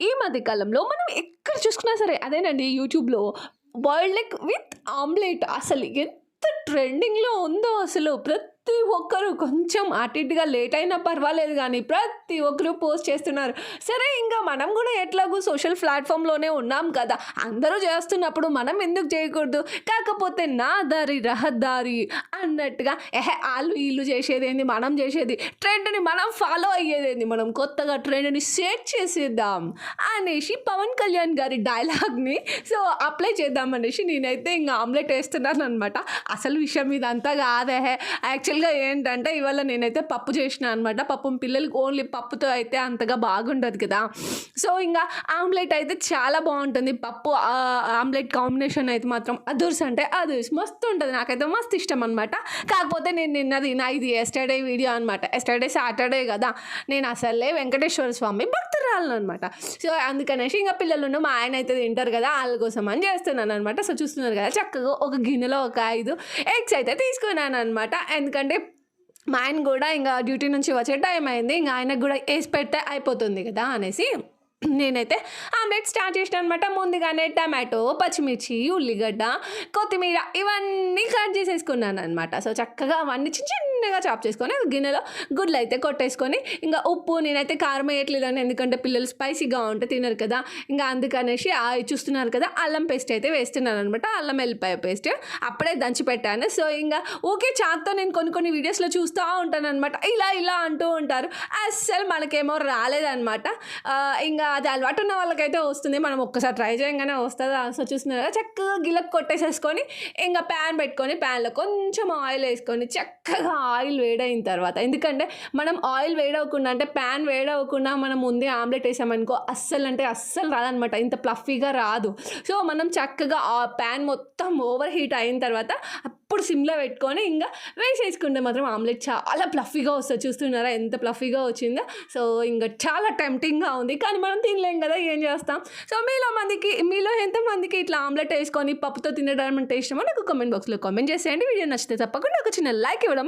ఈ మధ్యకాలంలో మనం ఎక్కడ చూసుకున్నా సరే అదేనండి యూట్యూబ్‌లో బాయిల్డ్ ఎగ్ విత్ ఆమ్లెట్ అసలు ఎంత ట్రెండింగ్‌లో ఉందో అసలు. ప్రతి ప్రతి ఒక్కరు కొంచెం అటు ఇటుగా లేట్ అయినా పర్వాలేదు కానీ ప్రతి ఒక్కరు పోస్ట్ చేస్తున్నారు. సరే ఇంకా మనం కూడా ఎట్లాగో సోషల్ ప్లాట్ఫామ్లోనే ఉన్నాం కదా! అందరూ చేస్తున్నప్పుడు మనం ఎందుకు చేయకూడదు? కాకపోతే నా దారి రహదారి అన్నట్టుగా ఎహే! వాళ్ళు వీళ్ళు చేసేదేంది మనం చేసేది. ట్రెండ్‌ని మనం ఫాలో అయ్యేదేంది. మనం కొత్తగా ట్రెండ్‌ని సెట్ చేసేద్దాం అనేసి పవన్ కళ్యాణ్ గారి డైలాగ్‌ని సో, అప్లై చేద్దాం అనేసి నేనైతే ఇంకా ఆమ్లెట్ వేస్తున్నాను అనమాట అసలు విషయం ఇదంతా యాక్చువల్ యాక్చువల్‌గా ఏంటంటే ఇవాళ నేనైతే పప్పు చేసినా అనమాట. పప్పు పిల్లలకి ఓన్లీ పప్పుతో అయితే అంతగా బాగుండదు కదా! సో, ఇంకా ఆమ్లెట్ అయితే చాలా బాగుంటుంది పప్పు ఆమ్లెట్ కాంబినేషన్ అయితే మాత్రం అదుర్స్ అంటే అదుర్స్ మస్తుంటది. నాకైతే మస్తు ఇష్టం అనమాట. కాకపోతే నేను నిన్నది నా ఇది ఎస్టర్డే వీడియో అనమాట. ఎస్టర్డే సాటర్‌డే కదా నేను అసలే వెంకటేశ్వర స్వామి అనమాట సో, అందుకనేసి ఇంకా పిల్లలు మా ఆయన అయితే తింటారు కదా! వాళ్ళ కోసం అని చేస్తున్నాననమాట. సో, చూస్తున్నారు కదా! చక్కగా ఒక గిన్నెలో ఒక ఐదు ఎగ్స్ అయితే తీసుకున్నాను అనమాట ఎందుకంటే మా ఆయన కూడా ఇంకా డ్యూటీ నుంచి వచ్చే టైం అయింది. ఇంకా ఆయనకు కూడా వేసి పెడితే అయిపోతుంది కదా! అనేసి నేనైతే ఆమ్లెట్ స్టార్ట్ చేసినా అనమాట. ముందుగానే టమాటో, పచ్చిమిర్చి, ఉల్లిగడ్డ, కొత్తిమీర ఇవన్నీ కట్ చేసేసుకున్నాను అనమాట సో, చక్కగా అవన్నీ చిన్న చిన్నగా చాప్ చేసుకొని గిన్నెలో గిన్నెలో గుడ్లయితే కొట్టేసుకొని ఇంకా ఉప్పు నేనైతే కారం వేయట్లేదని ఎందుకంటే పిల్లలు స్పైసీగా ఉంటే తినరు కదా! ఇంకా అందుకనేసి చూస్తున్నారు కదా! అల్లం పేస్ట్ అయితే వేస్తున్నాను అనమాట అల్లం వెల్లిపాయ పేస్ట్ అప్పుడే దంచి పెట్టాను. సో, ఇంకా ఓకే చాక్తో నేను కొన్ని కొన్ని వీడియోస్‌లో చూస్తా ఉంటాననమాట. ఇలా ఇలా అంటూ ఉంటారు. అస్సలు మనకేమో రాలేదనమాట. ఇంకా అది అలవాటు ఉన్న వాళ్ళకైతే వస్తుంది. మనం ఒక్కసారి ట్రై చేయంగానే వస్తుందా సో, చూస్తున్నారు కదా! చక్కగా గిలక్ కొట్టేసేసుకొని ఇంకా ప్యాన్ పెట్టుకొని ప్యాన్‌లో కొంచెం ఆయిల్ వేసుకొని చక్కగా ఆయిల్ వేడైన తర్వాత ఎందుకంటే మనం ఆయిల్ వేడవకుండా అంటే ప్యాన్ వేడవకుండా మనం ముందే ఆమ్లెట్ వేసామనుకో అస్సలు అంటే అస్సలు రాదనమాట. ఇంత ప్లఫీగా రాదు. సో, మనం చక్కగా ఆ ప్యాన్ మొత్తం ఓవర్ హీట్ అయిన తర్వాత అప్పుడు సిమ్‌లో పెట్టుకొని ఇంకా వేసేసుకుంటే మాత్రం ఆమ్లెట్ చాలా ప్లఫీగా వస్తుంది చూస్తున్నారా ఎంత ప్లఫీగా వచ్చిందో. సో, ఇంకా చాలా టెంప్టింగ్‌గా ఉంది. కానీ మనం తినలేం కదా! ఏం చేస్తాం. సో, మీలో మందికి మీలో ఎంతమందికి ఇట్లా ఆమ్లెట్ వేసుకొని పప్పుతో తినడం అంటే ఇష్టమో నాకు కామెంట్ బాక్స్‌లో కామెంట్ చేసేయండి. వీడియో నచ్చితే తప్పకుండా ఒక చిన్న లైక్ ఇవ్వడం